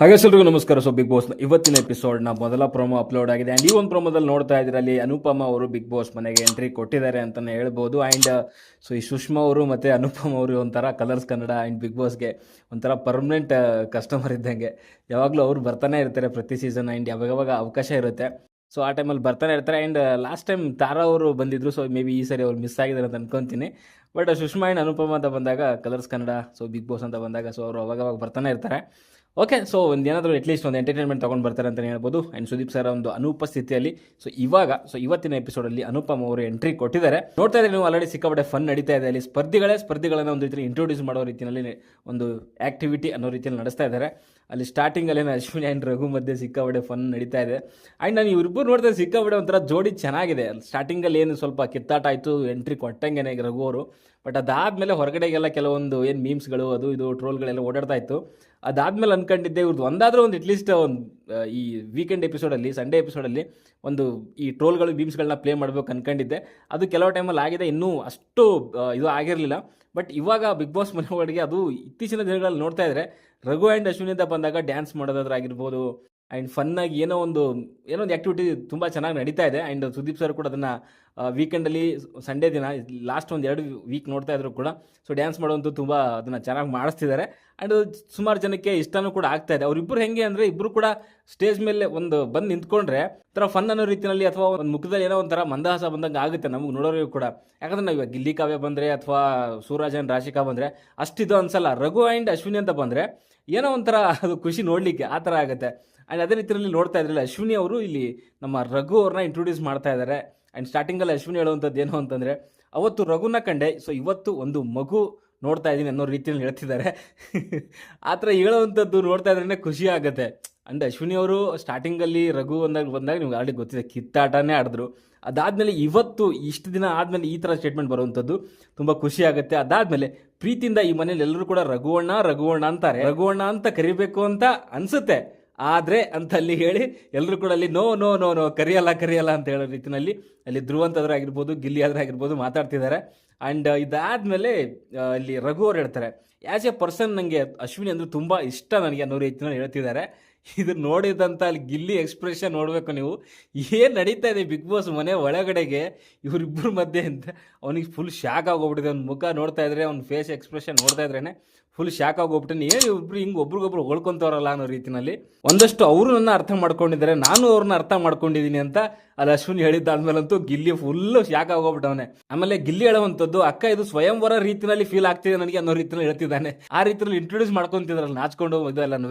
ಹಾಗೆ ನಮಸ್ಕಾರ. So big boss ಇವತ್ತಿನ ಎಪಿಸೋಡ್ನ ಮೊದಲ ಪ್ರೊಮೋ ಅಪ್ಲೋಡ್ ಆಗಿದೆ. ಅಂಡ್ ಈ ಒಂದು ಪ್ರೊಮೋದಲ್ಲಿ ನೋಡ್ತಾ ಅಲ್ಲಿ ಅನುಪಮ ಅವರು ಬಿಗ್ ಬಾಸ್ ಮನೆಗೆ ಎಂಟ್ರಿ ಕೊಟ್ಟಿದ್ದಾರೆ ಅಂತಲೇ ಹೇಳ್ಬೋದು. ಆ್ಯಂಡ್ ಸೊ ಈ ಸುಷ್ಮಾ ಅವರು ಮತ್ತು ಅನುಪಮ ಅವರು ಒಂಥರ ಕಲರ್ಸ್ ಕನ್ನಡ ಆ್ಯಂಡ್ ಬಿಗ್ ಬಾಸ್ಗೆ ಒಂಥರ ಪರ್ಮನೆಂಟ್ ಕಸ್ಟಮರ್ ಇದ್ದಂಗೆ. ಯಾವಾಗಲೂ ಅವ್ರು ಬರ್ತಾನೆ ಇರ್ತಾರೆ ಪ್ರತಿ ಸೀಸನ್ ಆ್ಯಂಡ್ ಯಾವಾಗ ಅವಕಾಶ ಇರುತ್ತೆ. ಸೊ ಆ ಟೈಮಲ್ಲಿ ಬರ್ತಾನೆ ಇರ್ತಾರೆ. ಆ್ಯಂಡ್ ಲಾಸ್ಟ್ ಟೈಮ್ ತಾರಾ ಅವರು ಬಂದಿದ್ರು. ಸೊ ಮೇ ಬಿ ಈ ಸರಿ ಅವ್ರು ಮಿಸ್ ಆಗಿದ್ದಾರೆ ಅಂತ ಅನ್ಕೊಂತೀನಿ. ಬಟ್ ಸುಷ್ಮಾ ಆ್ಯಂಡ್ ಅನುಪಮ ಅಂತ ಬಂದಾಗ Colors Kannada so Bigg Boss ಅಂತ ಬಂದಾಗ ಸೊ ಅವರು ಅವಾಗವಾಗ ಬರ್ತಾನೆ ಇರ್ತಾರೆ. ಓಕೆ ಸೊ ಒಂದು ಏನಾದರೂ ಅಟ್ಲೀಸ್ಟ್ ಒಂದು ಎಂಟರ್ಟೈನ್ಮೆಂಟ್ ತೊಗೊಂಡು ಬರ್ತಾರೆ ಅಂತಲೇ ಹೇಳ್ಬೋದು. ಆ್ಯಂಡ್ ಸುದೀಪ್ ಸರ್ ಒಂದು ಅನುಪಸ್ಥಿತಿಯಲ್ಲಿ ಸೊ ಇವಾಗ ಸೊ ಇವತ್ತಿನ ಎಪಿಸೋಡಲ್ಲಿ ಅನುಪಮ್ ಅವರು ಎಂಟ್ರಿ ಕೊಟ್ಟಿದ್ದಾರೆ. ನೋಡ್ತಾ ಇದ್ರೆ ನೀವು ಆಲ್ರೆಡಿ ಸಿಕ್ಕಾಪಟ್ಟೆ ಫನ್ ನಡೀತಾ ಇದೆ ಅಲ್ಲಿ. ಸ್ಪರ್ಧಿಗಳೇ ಸ್ಪರ್ಧಿಗಳನ್ನು ಒಂದು ರೀತಿ ಇಂಟ್ರೊಡ್ಯೂಸ್ ಮಾಡೋ ರೀತಿಯಲ್ಲಿ ಒಂದು ಆ್ಯಕ್ಟಿವಿಟಿ ಅನ್ನೋ ರೀತಿಯಲ್ಲಿ ನಡೆಸ್ತಾ ಇದ್ದಾರೆ. ಅಲ್ಲಿ ಸ್ಟಾರ್ಟಿಂಗಲ್ಲಿ ಅಶ್ವಿನಿ ಆ್ಯಂಡ್ ರಘು ಮಧ್ಯೆ ಸಿಕ್ಕಾಪಟ್ಟೆ ಫನ್ ನಡೀತಾ ಇದೆ. ಆ್ಯಂಡ್ ನಾನು ಇವ್ರಿಬ್ಬರು ನೋಡ್ತಾ ಸಿಕ್ಕಾಪಟ್ಟೆ ಒಂಥರ ಜೋಡಿ ಚೆನ್ನಾಗಿದೆ. ಸ್ಟಾರ್ಟಿಂಗಲ್ಲಿ ಏನು ಸ್ವಲ್ಪ ಕಿತ್ತಾಟ ಆಯಿತು ಎಂಟ್ರಿ ಕೊಟ್ಟಂಗೆ ರಘು ಅವರು. ಬಟ್ ಅದಾದಮೇಲೆ ಹೊರಗಡೆಗೆಲ್ಲ ಕೆಲವೊಂದು ಏನು ಮೀಮ್ಸ್ಗಳು ಅದು ಇದು ಟ್ರೋಲ್ಗಳೆಲ್ಲ ಓಡಾಡ್ತಾ ಇತ್ತು. ಅದಾದ್ಮೇಲೆ ಅನ್ಕೊಂಡಿದ್ದೆ ಇವ್ರದ್ದು ಒಂದಾದರೂ ಒಂದು ಅಟ್ಲೀಸ್ಟ್ ಒಂದು ಈ ವೀಕೆಂಡ್ ಎಪಿಸೋಡಲ್ಲಿ ಸಂಡೇ ಎಪಿಸೋಡಲ್ಲಿ ಒಂದು ಈ ಟ್ರೋಲ್ಗಳು ಮೀಮ್ಸ್ಗಳನ್ನ ಪ್ಲೇ ಮಾಡಬೇಕು ಅನ್ಕೊಂಡಿದ್ದೆ. ಅದು ಕೆಲವು ಟೈಮಲ್ಲಿ ಆಗಿದೆ, ಇನ್ನೂ ಅಷ್ಟು ಇದು ಆಗಿರಲಿಲ್ಲ. ಬಟ್ ಇವಾಗ ಬಿಗ್ ಬಾಸ್ ಮನೆ ಒಳಗೆ ಅದು ಇತ್ತೀಚಿನ ದಿನಗಳಲ್ಲಿ ನೋಡ್ತಾ ಇದ್ದರೆ ರಘು ಆ್ಯಂಡ್ ಅಶ್ವಿನಿಂದ ಬಂದಾಗ ಡ್ಯಾನ್ಸ್ ಮಾಡೋದಾದ್ರಾಗಿರ್ಬೋದು ಆ್ಯಂಡ್ ಫನ್ನಾಗಿ ಏನೋ ಒಂದು ಏನೋ ಒಂದು ಆ್ಯಕ್ಟಿವಿಟಿ ತುಂಬ ಚೆನ್ನಾಗಿ ನಡೀತಾ ಇದೆ. ಆ್ಯಂಡ್ ಸುದೀಪ್ ಸರ್ ಕೂಡ ಅದನ್ನು ವೀಕೆಂಡಲ್ಲಿ ಸಂಡೇ ದಿನ ಲಾಸ್ಟ್ ಒಂದು ಎರಡು ವೀಕ್ ನೋಡ್ತಾ ಇದ್ರು ಕೂಡ. ಸೊ ಡ್ಯಾನ್ಸ್ ಮಾಡುವಂಥ ತುಂಬ ಅದನ್ನು ಚೆನ್ನಾಗಿ ಮಾಡಿಸ್ತಿದ್ದಾರೆ ಆ್ಯಂಡ್ ಸುಮಾರು ಜನಕ್ಕೆ ಇಷ್ಟನೂ ಕೂಡ ಆಗ್ತಾ ಇದೆ. ಅವರಿಬ್ಬರು ಹೆಂಗೆ ಅಂದರೆ ಇಬ್ಬರು ಕೂಡ ಸ್ಟೇಜ್ ಮೇಲೆ ಒಂದು ಬಂದು ನಿಂತ್ಕೊಂಡ್ರೆ ಥರ ಫನ್ ಅನ್ನೋ ರೀತಿಯಲ್ಲಿ ಅಥವಾ ಒಂದು ಮುಖದಲ್ಲಿ ಏನೋ ಒಂಥರ ಮಂದಹಾಸ ಬಂದಂಗೆ ಆಗುತ್ತೆ ನಮಗೆ ನೋಡೋರಿಗೂ ಕೂಡ. ಯಾಕಂದ್ರೆ ನಾವು ಇವಾಗ ಗಿಲ್ಲಿ ಕಾವ್ಯ ಬಂದರೆ ಅಥವಾ ಸೂರಜ್ ಆ್ಯಂಡ್ ರಾಶಿಕಾ ಬಂದರೆ ಅಷ್ಟಿದು ಅನ್ಸಲ್ಲ. ರಘು ಆ್ಯಂಡ್ ಅಶ್ವಿನಿ ಅಂತ ಬಂದರೆ ಏನೋ ಒಂಥರ ಅದು ಖುಷಿ ನೋಡಲಿಕ್ಕೆ ಆ ಥರ ಆಗುತ್ತೆ. ಆ್ಯಂಡ್ ಅದೇ ರೀತಿಯಲ್ಲಿ ನೋಡ್ತಾ ಇದ್ರಲ್ಲ, ಅಶ್ವಿನಿ ಅವರು ಇಲ್ಲಿ ನಮ್ಮ ರಘು ಅವ್ರನ್ನ ಇಂಟ್ರೊಡ್ಯೂಸ್ ಮಾಡ್ತಾ ಇದ್ದಾರೆ ಆ್ಯಂಡ್ ಸ್ಟಾರ್ಟಿಂಗಲ್ಲಿ ಅಶ್ವಿನಿ ಹೇಳುವಂಥದ್ದು ಏನು ಅಂತಂದರೆ, ಅವತ್ತು ರಘುನ ಕಂಡೆ ಸೊ ಇವತ್ತು ಒಂದು ಮಗು ನೋಡ್ತಾ ಇದ್ದೀನಿ ಅನ್ನೋ ರೀತಿಯಲ್ಲಿ ಹೇಳ್ತಿದ್ದಾರೆ. ಆ ಥರ ಹೇಳುವಂಥದ್ದು ನೋಡ್ತಾ ಇದ್ರೇ ಖುಷಿ ಆಗುತ್ತೆ. ಅಂಡ್ ಅಶ್ವಿನಿ ಅವರು ಸ್ಟಾರ್ಟಿಂಗಲ್ಲಿ ರಘು ಅಂದಾಗ ಬಂದಾಗ ನಿಮ್ಗೆ ಆಲ್ರೆಡಿ ಗೊತ್ತಿದೆ, ಕಿತ್ತಾಟನೇ ಆಡಿದ್ರು. ಅದಾದಮೇಲೆ ಇವತ್ತು ಇಷ್ಟು ದಿನ ಆದಮೇಲೆ ಈ ಥರ ಸ್ಟೇಟ್ಮೆಂಟ್ ಬರುವಂಥದ್ದು ತುಂಬ ಖುಷಿ ಆಗುತ್ತೆ. ಅದಾದಮೇಲೆ ಪ್ರೀತಿಯಿಂದ ಈ ಮನೇಲಿ ಎಲ್ಲರೂ ಕೂಡ ರಘುವಣ್ಣ ರಘುವಣ್ಣ ಅಂತಾರೆ. ರಘುವಣ್ಣ ಅಂತ ಕರಿಬೇಕು ಅಂತ ಅನ್ಸುತ್ತೆ. ಆದರೆ ಅಂತ ಅಲ್ಲಿ ಹೇಳಿ ಎಲ್ಲರೂ ಕೂಡ ಅಲ್ಲಿ ನೋ ನೋ ನೋ ನೋ, ಕರಿಯಲ್ಲ ಕರಿಯಲ್ಲ ಅಂತ ಹೇಳೋ ರೀತಿಯಲ್ಲಿ ಅಲ್ಲಿ ಧ್ರುವಂತದ್ರು ಆಗಿರ್ಬೋದು ಗಿಲ್ಲಿ ಆದ್ರೆ ಆಗಿರ್ಬೋದು ಮಾತಾಡ್ತಿದ್ದಾರೆ. ಆ್ಯಂಡ್ ಇದಾದಮೇಲೆ ಇಲ್ಲಿ ರಘು ಅವ್ರು ಹೇಳ್ತಾರೆ ಆ್ಯಸ್ ಎ ಪರ್ಸನ್ ನನಗೆ ಅಶ್ವಿನಿ ಅಂದರೆ ತುಂಬ ಇಷ್ಟ ನನಗೆ ಅನ್ನೋ ರೀತಿಯಲ್ಲಿ ಹೇಳ್ತಿದ್ದಾರೆ. ಇದು ನೋಡಿದಂಥ ಅಲ್ಲಿ ಗಿಲ್ಲಿ ಎಕ್ಸ್ಪ್ರೆಷನ್ ನೋಡಬೇಕು ನೀವು. ಏನು ನಡೀತಾ ಇದೆ ಬಿಗ್ ಬಾಸ್ ಮನೆ ಒಳಗಡೆಗೆ? ಇವರಿಬ್ಬರ ಮಧ್ಯೆ ಅಂತ ಅವನಿಗೆ ಫುಲ್ ಶಾಕ್ ಆಗೋಗ್ಬಿಟ್ಟಿದೆ. ಅವ್ನ ಮುಖ ನೋಡ್ತಾ ಇದ್ರೆ, ಅವ್ನ ಫೇಸ್ ಎಕ್ಸ್ಪ್ರೆಷನ್ ನೋಡ್ತಾ ಇದ್ರೇ ಫುಲ್ ಶಾಕ್ ಆಗೋಗ್ಬಿಟ್ಟಿನಿ. ಏನು ಇಬ್ಬರು ಹಿಂಗೆ ಒಬ್ರಿಗೊಬ್ರು ಹೊಳ್ಕೊಂತವ್ರಲ್ಲ ಅನ್ನೋ ರೀತಿನಲ್ಲಿ. ಒಂದಷ್ಟು ಅವರು ನನ್ನ ಅರ್ಥ ಮಾಡ್ಕೊಂಡಿದ್ದಾರೆ, ನಾನು ಅವ್ರನ್ನ ಅರ್ಥ ಮಾಡ್ಕೊಂಡಿದ್ದೀನಿ ಅಂತ ಅಲ್ಲಿ ಅಶ್ವಿನ್ ಹೇಳಿದ್ದಾದ್ಮೇಲಂತೂ ಗಿಲ್ಲಿ ಫುಲ್ಲು ಶಾಕ್ ಆಗೋಗ್ಬಿಟ್ಟವನೆ. ಆಮೇಲೆ ಗಿಲ್ಲಿ ಹೇಳುವಂಥದ್ದು, ಅಕ್ಕ, ಇದು ಸ್ವಯಂವರ ರೀತಿಯಲ್ಲಿ ಫೀಲ್ ಆಗ್ತಿದೆ ನನಗೆ ಅನ್ನೋ ರೀತಿಯಲ್ಲಿ ಹೇಳ್ತಿದ್ದಾನೆ. ಆ ರೀತಿಯಲ್ಲಿ ಇಂಟ್ರೊಡ್ಯೂಸ್ ಮಾಡ್ಕೊಂತಿದ್ರಲ್ಲ, ನಾಚ್ಕೊಂಡು ಇದೆಲ್ಲನೂ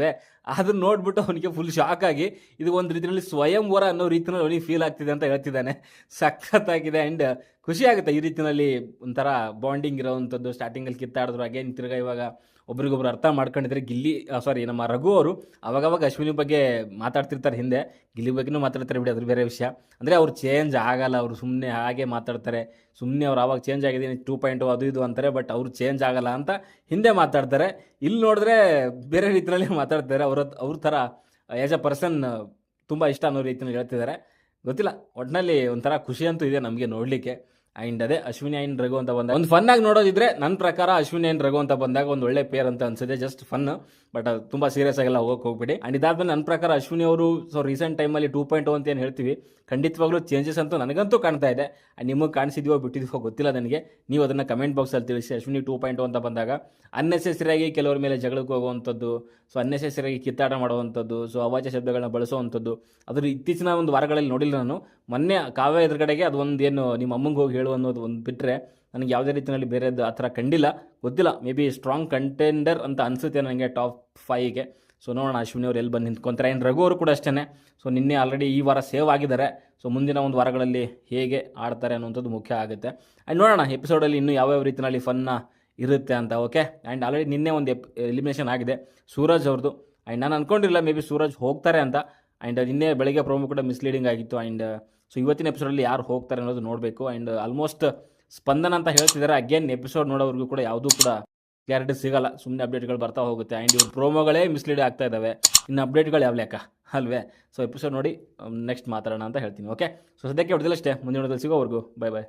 ಅದನ್ನ ನೋಡ್ಬಿಟ್ಟು ಅವನಿಗೆ ಫುಲ್ ಶಾಕ್ ಆಗಿ ಇದು ಒಂದು ರೀತಿಯಲ್ಲಿ ಸ್ವಯಂವರ ಅನ್ನೋ ರೀತಿಯಲ್ಲಿ ಅವನಿಗೆ ಫೀಲ್ ಆಗ್ತಿದೆ ಅಂತ ಹೇಳ್ತಿದ್ದಾನೆ. ಸಖತ್ತಾಗಿದೆ ಆ್ಯಂಡ್ ಖುಷಿ ಆಗುತ್ತೆ ಈ ರೀತಿಯಲ್ಲಿ ಒಂಥರ ಬಾಂಡಿಂಗ್ ಇರೋವಂಥದ್ದು ಸ್ಟಾರ್ಟಿಂಗಲ್ಲಿ ಕಿತ್ತಾಡಿದ್ರು ಅಗೇನ್ ತಿರ್ಗಾ ಇವಾಗ ಒಬ್ರಿಗೊಬ್ರು ಅರ್ಥ ಮಾಡ್ಕೊಂಡಿದ್ರೆ ಗಿಲ್ಲಿ ಸಾರಿ ನಮ್ಮ ರಘು ಅವರು ಅವಾಗವಾಗ ಅಶ್ವಿನಿ ಬಗ್ಗೆ ಮಾತಾಡ್ತಿರ್ತಾರೆ ಹಿಂದೆ. ಗಿಲ್ಲಿ ಬಗ್ಗೆನೂ ಮಾತಾಡ್ತಾರೆ ಬಿಡಿ, ಅದ್ರ ಬೇರೆ ವಿಷಯ. ಅಂದರೆ ಅವ್ರು ಚೇಂಜ್ ಆಗಲ್ಲ, ಅವರು ಸುಮ್ಮನೆ ಹಾಗೆ ಮಾತಾಡ್ತಾರೆ. ಸುಮ್ಮನೆ ಅವ್ರು ಆವಾಗ ಚೇಂಜ್ ಆಗಿದ್ದೀನಿ ಟೂ ಪಾಯಿಂಟ್ ಅದು ಇದು ಅಂತಾರೆ ಬಟ್ ಅವ್ರು ಚೇಂಜ್ ಆಗಲ್ಲ ಅಂತ ಹಿಂದೆ ಮಾತಾಡ್ತಾರೆ. ಇಲ್ಲಿ ನೋಡಿದ್ರೆ ಬೇರೆ ರೀತಿಯಲ್ಲಿ ಮಾತಾಡ್ತಾರೆ. ಅವ್ರ ಅವ್ರ ಥರ ಆ್ಯಸ್ ಅ ಪರ್ಸನ್ ತುಂಬ ಇಷ್ಟ ಅನ್ನೋ ರೀತಿಯಲ್ಲಿ ಹೇಳ್ತಿದ್ದಾರೆ. ಗೊತ್ತಿಲ್ಲ ಒಟ್ಟಿನಲ್ಲಿ ಒಂಥರ ಖುಷಿ ಅಂತೂ ಇದೆ ನಮಗೆ ನೋಡಲಿಕ್ಕೆ. ಆ್ಯಂಡ್ ಅದೇ ಅಶ್ವಿನಿ ಅಂಡ್ ರಘು ಅಂತ ಬಂದಾಗ. ಒಂದು ಫನ್ ಆಗಿ ನೋಡೋದಿದ್ರೆ ನನ್ನ ಪ್ರಕಾರ ಅಶ್ವಿನಿ ಐನ್ ರಘು ಅಂತ ಬಂದಾಗ ಒಂದು ಒಳ್ಳೆ ಪೇರ್ ಅಂತ ಅನ್ಸುತ್ತೆ ಜಸ್ಟ್ ಫನ್ ಬಟ್ ಅದು ತುಂಬ ಸೀರಿಯಸ್ ಆಗಿಲ್ಲ ಹೋಗಕ್ಕೆ ಹೋಗ್ಬಿಡಿ. ಅಂಡ್ ಇದಾದ್ಮೇಲೆ ನನ್ನ ಪ್ರಕಾರ ಅಶ್ವಿನಿ ಅವರು ಸೊ ರೀಸೆಂಟ್ ಟೈಮಲ್ಲಿ ಟೂ ಪಾಯಿಂಟ್ ಅಂತ ಏನು ಹೇಳ್ತೀವಿ, ಖಂಡಿತವಾಗ್ಲೂ ಚೇಂಜಸ್ ಅಂತೂ ನನಗಂತೂ ಕಾಣ್ತಾ ಇದೆ. ಅಂಡ್ ನಿಮಗೆ ಕಾಣಿಸಿದ್ವೋ ಬಿಟ್ಟಿದ್ವೋ ಗೊತ್ತಿಲ್ಲ ನನಗೆ. ನೀವು ಅದನ್ನು ಕಮೆಂಟ್ ಬಾಕ್ಸಲ್ಲಿ ತಿಳಿಸಿ, ಅಶ್ವಿನಿ ಟೂ ಪಾಯಿಂಟ್ ಅಂತ ಬಂದಾಗ. ಅನ್ನೆಸೆಸರಿಯಾಗಿ ಕೆಲವರ ಮೇಲೆ ಜಗಳಕ್ಕೆ ಹೋಗುವಂಥದ್ದು ಸೊ ಅನ್ನೆಸೆಸರಿಯಾಗಿ ಕಿತ್ತಾಟ ಮಾಡುವಂಥದ್ದು ಸೊ ಅವಾಚ್ಯ ಶಬ್ದಗಳನ್ನ ಬಳಸುವಂಥದ್ದು. ಅದ್ರ ಇತ್ತೀಚಿನ ಒಂದು ವಾರಗಳಲ್ಲಿ ನೋಡಿಲ್ಲ ನಾನು. ಮೊನ್ನೆ ಕಾವ್ಯ ಎದುರುಗಡೆಗೆ ಅದು ಏನು, ನಿಮ್ಮ ಅಮ್ಮಂಗೆ ಹೋಗಿ ಹೇಳು ಅನ್ನೋದು ಒಂದು ಬಿಟ್ಟರೆ ನನಗೆ ಯಾವುದೇ ರೀತಿಯಲ್ಲಿ ಬೇರೆದು ಆ ಥರ ಕಂಡಿಲ್ಲ. ಗೊತ್ತಿಲ್ಲ ಮೇ ಬಿ ಸ್ಟ್ರಾಂಗ್ ಕಂಟೆಂಡರ್ ಅಂತ ಅನಿಸುತ್ತೆ ನನಗೆ ಟಾಪ್ ಫೈವ್ಗೆ ಸೊ ನೋಡೋಣ, ಅಶ್ವಿನಿ ಅವರು ಎಲ್ಲಿ ಬಂದು ನಿಂತ್ಕೊಂತಾರೆ. ಆ್ಯಂಡ್ ರಘು ಅವರು ಕೂಡ ಅಷ್ಟೇ ಸೊ ನಿನ್ನೆ ಆಲ್ರೆಡಿ ಈ ವಾರ ಸೇವ್ ಆಗಿದ್ದಾರೆ. ಸೊ ಮುಂದಿನ ಒಂದು ವಾರಗಳಲ್ಲಿ ಹೇಗೆ ಆಡ್ತಾರೆ ಅನ್ನೋಂಥದ್ದು ಮುಖ್ಯ ಆಗುತ್ತೆ. ಆ್ಯಂಡ್ ನೋಡೋಣ ಎಪಿಸೋಡಲ್ಲಿ ಇನ್ನೂ ಯಾವ್ಯಾವ ರೀತಿಯಲ್ಲಿ ಫನ್ನ ಇರುತ್ತೆ ಅಂತ ಓಕೆ ಆ್ಯಂಡ್ ಆಲ್ರೆಡಿ ನಿನ್ನೆ ಒಂದು ಎಲಿಮಿನೇಷನ್ ಆಗಿದೆ. ಸೂರಜ್ ಅವ್ರದ್ದು ಆ್ಯಂಡ್ ನಾನು ಅಂದ್ಕೊಂಡಿರಲಿಲ್ಲ ಮೇ ಬಿ ಸೂರಜ್ ಹೋಗ್ತಾರೆ ಅಂತ. ಆ್ಯಂಡ್ ನಿನ್ನೆ ಬೆಳಗ್ಗೆ ಪ್ರೋಮೋ ಕೂಡ ಮಿಸ್ಲೀಡಿಂಗ್ ಆಗಿತ್ತು. ಆ್ಯಂಡ್ ಸೊ ಇವತ್ತಿನ ಎಪಿಸೋಡಲ್ಲಿ ಯಾರು ಹೋಗ್ತಾರೆ ಅನ್ನೋದು ನೋಡಬೇಕು. ಆ್ಯಂಡ್ ಆಲ್ಮೋಸ್ಟ್ ಸ್ಪಂದನ ಅಂತ ಹೇಳ್ತಿದ್ದಾರೆ ಅಗೇನ್ ಎಪಿಸೋಡ್ ನೋಡೋವರೆಗೂ ಕೂಡ ಯಾವುದೂ ಕೂಡ ಕ್ಲಾರಿಟಿ ಸಿಗಲ್ಲ. ಸುಮ್ಮನೆ ಅಪ್ಡೇಟ್ಗಳು ಬರ್ತಾ ಹೋಗುತ್ತೆ. ಆ್ಯಂಡ್ ಇವ್ರ ಪ್ರೋಮೋಗಳೇ ಮಿಸ್ಲೀಡ್ ಆಗ್ತಾ ಇದ್ದಾವೆ ಇನ್ನು ಅಪ್ಡೇಟ್ಗಳು ಯಾವ ಲೆಕ್ಕ? ಅಲ್ವೇ? ಸೊ ಎಪಿಸೋಡ್ ನೋಡಿ ನೆಕ್ಸ್ಟ್ ಮಾತಾಡೋಣ ಅಂತ ಹೇಳ್ತೀನಿ. ಓಕೆ ಸೊ ಸದ್ಯಕ್ಕೆ ಹೊಡೆದಿಲ್ಲ ಅಷ್ಟೇ. ಮುಂದಿನ ಸಿಗೋವರೆಗೂ ಬೈ ಬಾಯ್